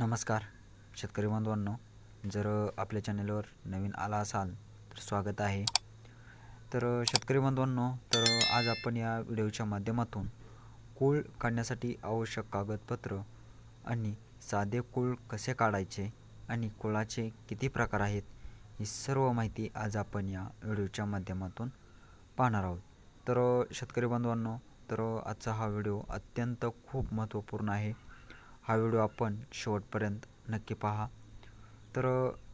नमस्कार शेतकरी बांधवांनो जर आपल्या चॅनलवर नवीन आला असाल तर स्वागत आहे. तर शेतकरी बांधवांनो तर आज आपण या व्हिडिओच्या माध्यमातून कूळ काढण्यासाठी आवश्यक कागदपत्र आणि साधे कूळ कसे काढायचे आणि कुळाचे किती प्रकार आहेत ही सर्व माहिती आज आपण या व्हिडिओच्या माध्यमातून पाहणार आहोत. तर शेतकरी बांधवांनो तर आजचा हा व्हिडिओ अत्यंत खूप महत्त्वपूर्ण आहे. हा व्हिडिओ आपण शेवटपर्यंत नक्की पहा. तर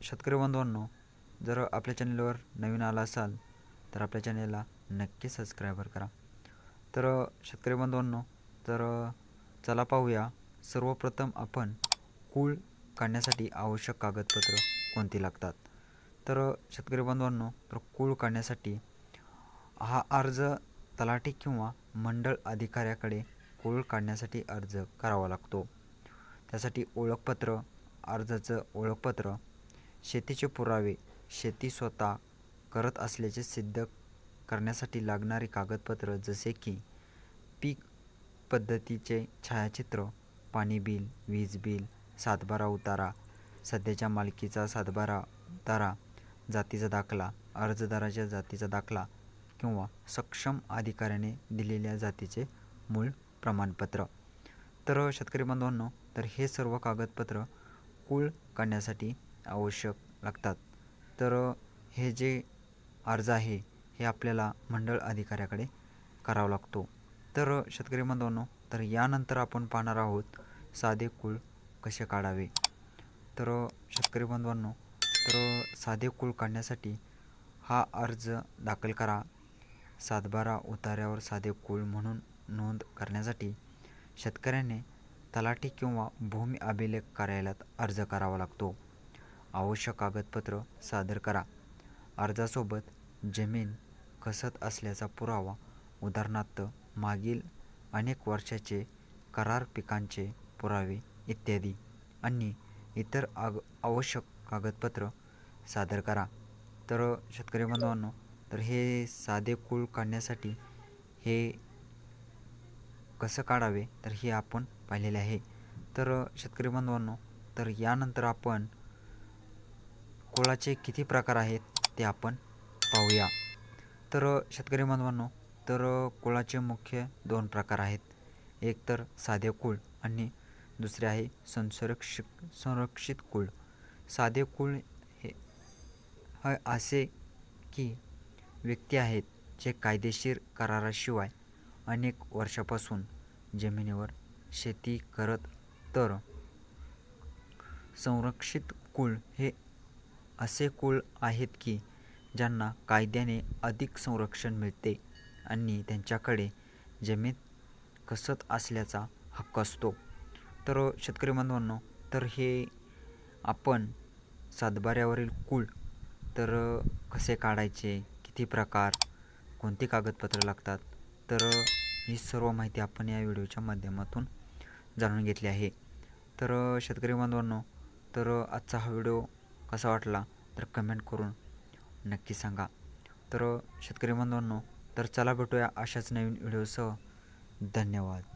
शेतकरी बांधवांनो जर आपल्या चॅनलवर नवीन आला असाल तर आपल्या चॅनलला नक्की सबस्क्रायबर करा. तर शेतकरी बांधवांनो तर चला पाहूया. सर्वप्रथम आपण कूळ काढण्यासाठी आवश्यक कागदपत्र कोणती लागतात? तर शेतकरी बांधवांनो तर कूळ काढण्यासाठी हा अर्ज तलाठी किंवा मंडळ अधिकाऱ्याकडे कूळ काढण्यासाठी अर्ज करावा लागतो. त्यासाठी ओळखपत्र अर्जाचं ओळखपत्र शेतीचे पुरावे शेती स्वतः करत असल्याचे सिद्ध करण्यासाठी लागणारी कागदपत्र जसे की पीक पद्धतीचे छायाचित्र पाणी बिल वीज बिल सातबारा उतारा सध्याच्या मालकीचा सातबारा उतारा जातीचा दाखला अर्जदाराच्या जातीचा दाखला किंवा सक्षम अधिकाऱ्याने दिलेल्या जातीचे मूळ प्रमाणपत्र. तर शेतकरी बांधवांनो तर हे सर्व कागदपत्र कुळ काढण्यासाठी आवश्यक लागतात. तर हे जे अर्ज आहे हे आपल्याला मंडळ अधिकाऱ्याकडे करावा लागतो. तर शेतकरी बांधवांनो तर यानंतर आपण पाहणार आहोत साधे कुळ कसे काढावे? तर शेतकरी बांधवांनो तर साधे कुळ काढण्यासाठी हा अर्ज दाखल करा. सातबारा उतार्यावर साधे कुळ म्हणून नोंद करण्यासाठी शेतकऱ्याने तलाठी किंवा भूमी अभिलेख कार्यालयात अर्ज करावा लागतो. आवश्यक कागदपत्र सादर करा. अर्जासोबत जमीन कसत असल्याचा पुरावा उदाहरणार्थ मागील अनेक वर्षाचे करार पिकांचे पुरावे इत्यादी आणि इतर आग आवश्यक कागदपत्र सादर करा. तर शेतकरी बांधवांनो तर हे साधे कूळ काढण्यासाठी हे कसं काढावे तर हे आपण पाहिलेले आहे. तर शेतकरी बांधवांनो तर यानंतर आपण कुळाचे किती प्रकार आहेत ते आपण पाहूया. तर शेतकरी बांधवांनो तर कुळाचे मुख्य दोन प्रकार आहेत. एक तर साधे कुळ आणि दुसरे आहे संसुरक्षित संरक्षित कुळ. साधे कुळ हे असे की व्यक्ती आहेत जे कायदेशीर कराराशिवाय अनेक वर्षापासून जमिनीवर शेती करत तर संरक्षित कुळ हे असे कुळ आहेत की ज्यांना कायद्याने अधिक संरक्षण मिळते आणि त्यांच्याकडे जमीन कसत असल्याचा हक्क असतो. तर शेतकरी बांधवांनो तर हे आपण सातबाऱ्यावरील कुळ तर कसे काढायचे किती प्रकार कोणती कागदपत्रं लागतात तर ही सर्व माहिती आपण या व्हिडिओच्या माध्यमातून जाणून घेतली आहे. तर शेतकरी बांधवांनो तर आजचा हा व्हिडिओ कसा वाटला तर कमेंट करून नक्की सांगा. तर शेतकरी बांधवांनो तर चला भेटूया अशाच नवीन व्हिडिओसह. धन्यवाद.